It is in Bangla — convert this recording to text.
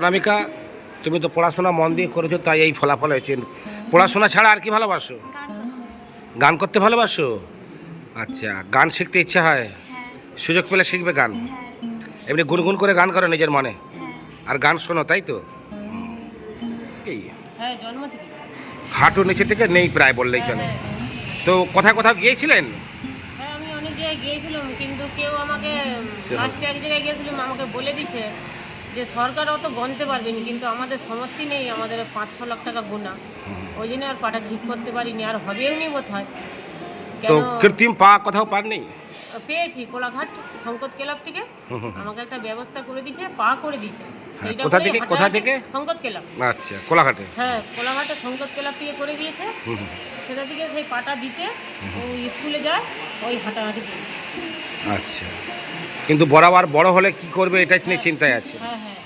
অনামিকা তুমি তো পড়াশোনা মন দিয়ে করেছ তাই এই ফলাফল হয়েছে। পড়াশোনা ছাড়া আর কি ভালোবাসো? গান করতে ভালোবাসো? আচ্ছা গান শিখতে ইচ্ছা হয়? সুযোগ পেলে শিখবে গান? এমনি গুনগুন করে গান করো নিজের মনে? আর গান শোনো তাই তো। এই। হাঁটুর নিচে থেকে নেই প্রায় বললেই চলে। তো কোথায় কোথাও গিয়েছিলেন? হ্যাঁ গিয়েছিলাম কিন্তু কেউ আমাকে এক জায়গায় গিয়েছিলাম আমাকে বলে দিছে যে সরকার অত গণতে পারবেনি কিন্তু আমাদের সমর্থি নেই আমাদের পাঁচ ছ লাখ টাকা গোনা ওই জন্য আর পাটা ঠিক করতে পারিনি আর হবেও নি বোধ হয় তো কৃত্রিম পা কোথাও পাননি? পেয়েছি কোলাঘাট সংকট ক্লাব থেকে। আমাকে একটা ব্যবস্থা করে দিয়েছে পা করে দিয়েছে। হ্যাঁ, কোথা থেকে? কোথা থেকে? সংকট ক্লাব। আচ্ছা কোলাঘাটে। হ্যাঁ কোলাঘাটে সংকট ক্লাব থেকে করে দিয়েছে। সেটা থেকে সেই পাটা দিতে ও স্কুলে যায় ওই হাঁটাহাঁটি আচ্ছা। কিন্তু বরাবর বড় হলে কি করবে এটা নিয়ে চিন্তায় আছে। হ্যাঁ হ্যাঁ।